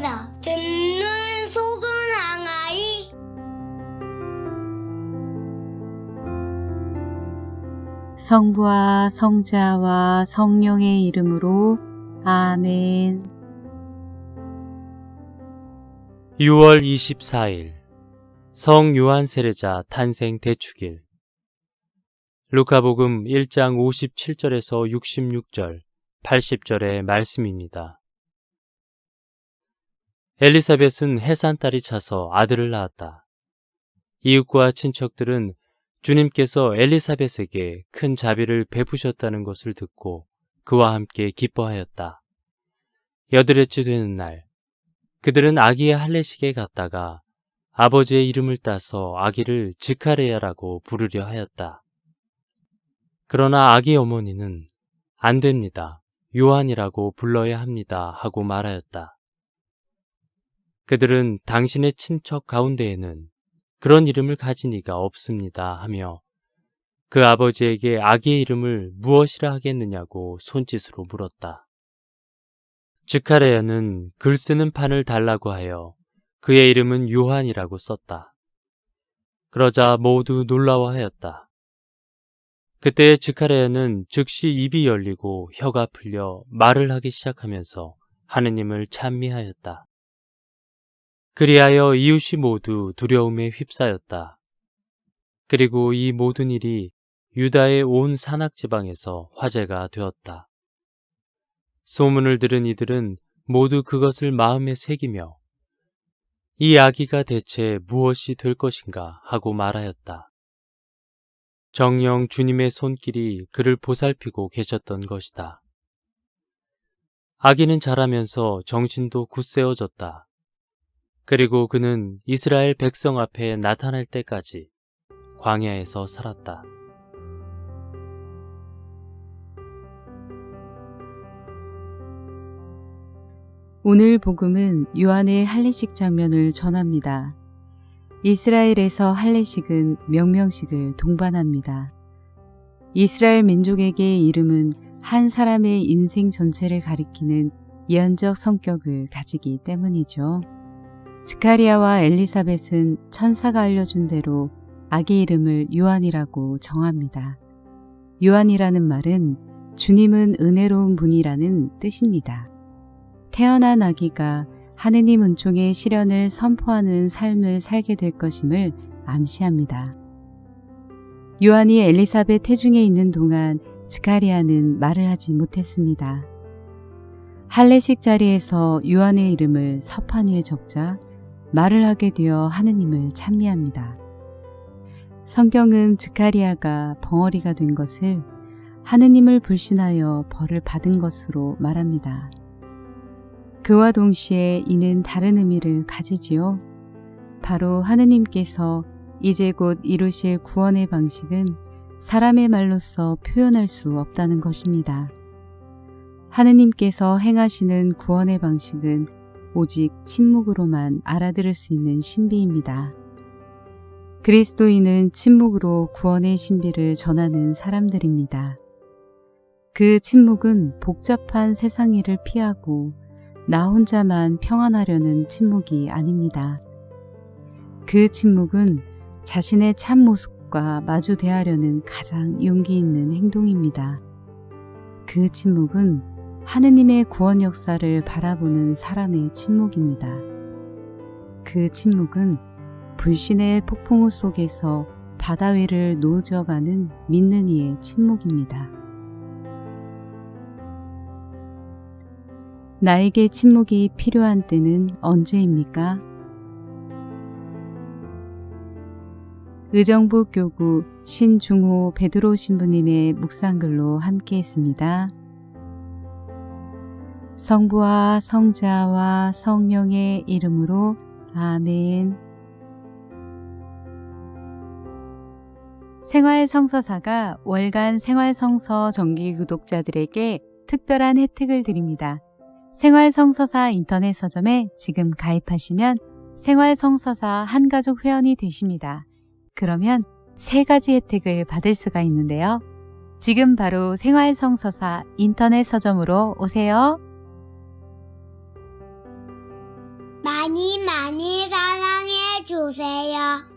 항상 듣는 속은 항아리 성부와 성자와 성령의 이름으로 아멘. 6월 24일 성 요한 세례자 탄생 대축일 루카복음 1장 57절에서 66절, 80절의 말씀입니다. 엘리사벳은 해산 딸이 차서 아들을 낳았다. 이웃과 친척들은 주님께서 엘리사벳에게 큰 자비를 베푸셨다는 것을 듣고 그와 함께 기뻐하였다. 여드렛째 되는 날, 그들은 아기의 할례식에 갔다가 아버지의 이름을 따서 아기를 지카레야라고 부르려 하였다. 그러나 아기 어머니는 안 됩니다. 요한이라고 불러야 합니다. 하고 말하였다. 그들은 당신의 친척 가운데에는 그런 이름을 가진 이가 없습니다. 하며 그 아버지에게 아기의 이름을 무엇이라 하겠느냐고 손짓으로 물었다. 지카레야는 글 쓰는 판을 달라고 하여 그의 이름은 요한이라고 썼다. 그러자 모두 놀라워하였다. 그때 지카레야는 즉시 입이 열리고 혀가 풀려 말을 하기 시작하면서 하느님을 찬미하였다. 그리하여 이웃이 모두 두려움에 휩싸였다. 그리고 이 모든 일이 유다의 온 산악 지방에서 화제가 되었다. 소문을 들은 이들은 모두 그것을 마음에 새기며 이 아기가 대체 무엇이 될 것인가 하고 말하였다. 정령 주님의 손길이 그를 보살피고 계셨던 것이다. 아기는 자라면서 정신도 굳세어졌다. 그리고 그는 이스라엘 백성 앞에 나타날 때까지 광야에서 살았다. 오늘 복음은 요한의 할례식 장면을 전합니다. 이스라엘에서 할례식은 명명식을 동반합니다. 이스라엘 민족에게의 이름은 한 사람의 인생 전체를 가리키는 예언적 성격을 가지기 때문이죠. 스카리아와 엘리사벳은 천사가 알려준 대로 아기 이름을 요한이라고 정합니다. 요한이라는 말은 주님은 은혜로운 분이라는 뜻입니다. 태어난 아기가 하느님 은총의 시련을 선포하는 삶을 살게 될 것임을 암시합니다. 요한이 엘리사벳 태중에 있는 동안 스카리아는 말을 하지 못했습니다. 할례식 자리에서 요한의 이름을 서판 위에 적자 말을 하게 되어 하느님을 찬미합니다. 성경은 드카리아가 벙어리가 된 것을 하느님을 불신하여 벌을 받은 것으로 말합니다. 그와 동시에 이는 다른 의미를 가지지요. 바로 하느님께서 이제 곧 이루실 구원의 방식은 사람의 말로서 표현할 수 없다는 것입니다. 하느님께서 행하시는 구원의 방식은 오직 침묵으로만 알아들을 수 있는 신비입니다. 그리스도인은 침묵으로 구원의 신비를 전하는 사람들입니다. 그 침묵은 복잡한 세상 일을 피하고 나 혼자만 평안하려는 침묵이 아닙니다. 그 침묵은 자신의 참 모습과 마주 대하려는 가장 용기 있는 행동입니다. 그 침묵은 하느님의 구원 역사를 바라보는 사람의 침묵입니다. 그 침묵은 불신의 폭풍우 속에서 바다 위를 노져가는 믿는 이의 침묵입니다. 나에게 침묵이 필요한 때는 언제입니까? 의정부 교구 신중호 베드로 신부님의 묵상글로 함께 했습니다. 성부와 성자와 성령의 이름으로 아멘. 생활성서사가 월간 생활성서 정기 구독자들에게 특별한 혜택을 드립니다. 생활성서사 인터넷 서점에 지금 가입하시면 생활성서사 한가족 회원이 되십니다. 그러면 세 가지 혜택을 받을 수가 있는데요. 지금 바로 생활성서사 인터넷 서점으로 오세요. 많이 많이 사랑해 주세요.